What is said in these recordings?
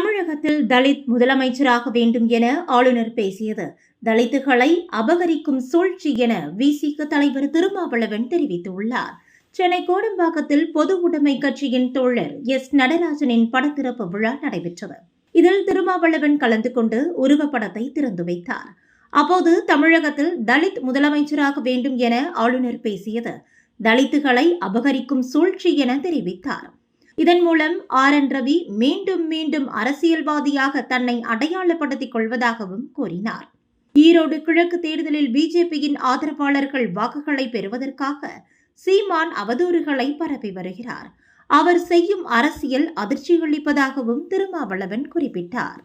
தமிழகத்தில் தலித் முதலமைச்சராக வேண்டும் என ஆளுநர் பேசியது. தலித்துகளை அபகரிக்கும் சூழ்ச்சி என விசிக தலைவர் திருமாவளவன் தெரிவித்துள்ளார். சென்னை கோடம்பாக்கத்தில் பொது உடைமை கட்சியின் தோழர் எஸ். நடராஜனின் படத்திறப்பு விழா நடைபெற்றது. இதில் திருமாவளவன் கலந்து கொண்டு உருவப்படத்தை திறந்து வைத்தார். அப்போது தமிழகத்தில் தலித் முதலமைச்சராக வேண்டும் என ஆளுநர் பேசியது. தலித்துகளை அபகரிக்கும் சூழ்ச்சி என தெரிவித்தார். இதன் மூலம் ஆர் என் ரவி மீண்டும் மீண்டும் அரசியல்வாதியாக தன்னை அடையாளப்படுத்திக் கொள்வதாகவும் கூறினார். ஈரோடு கிழக்கு தேர்தலில் பிஜேபியின் ஆதரவாளர்கள் வாக்குகளை பெறுவதற்காக சீமான் அவதூறுகளை பரப்பி வருகிறார். அவர் செய்யும் அரசியல் அதிர்ச்சி அளிப்பதாகவும் திருமாவளவன் குறிப்பிட்டார்.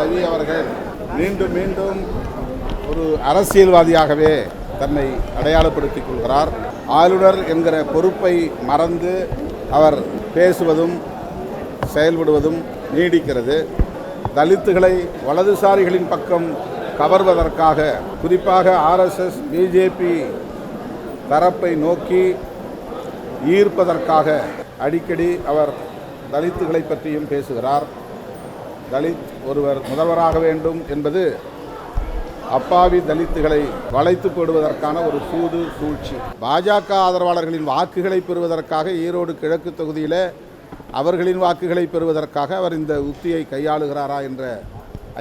ரவி அவர்கள் மீண்டும் மீண்டும் ஒரு அரசியல்வாதியாகவே தன்னை அடையாளப்படுத்திக் கொள்கிறார். ஆளுநர் என்கிற பொறுப்பை மறந்து அவர் பேசுவதும் செயல்படுவதும் நீடிக்கிறது. தலித்துகளை வலதுசாரிகளின் பக்கம் கவர்வதற்காக குறிப்பாக ஆர்எஸ்எஸ் பிஜேபி தரப்பை நோக்கி ஈர்ப்பதற்காக அடிக்கடி அவர் தலித்துகளை பற்றியும் பேசுகிறார். தலித் ஒருவர் முதல்வராக வேண்டும் என்பது அப்பாவி தலித்துகளை வளைத்து போடுவதற்கான ஒரு சூது சூழ்ச்சி. பாஜக ஆதரவாளர்களின் வாக்குகளை பெறுவதற்காக ஈரோடு கிழக்கு தொகுதியில் அவர்களின் வாக்குகளை பெறுவதற்காக அவர் இந்த உத்தியை கையாளுகிறாரா என்ற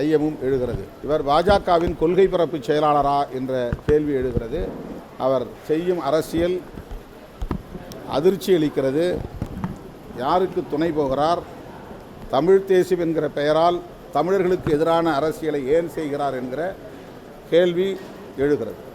ஐயமும் எழுகிறது. இவர் பாஜகவின் கொள்கை பரப்பு செயலாளரா என்ற கேள்வி எழுகிறது. அவர் செய்யும் அரசியல் அதிர்ச்சி அளிக்கிறது. யாருக்கு துணை போகிறார்? தமிழ் தேசியம் என்கிற பெயரால் தமிழர்களுக்கு எதிரான அரசியலை ஏன் செய்கிறார் என்கிற கேள்வி எழுகிறது.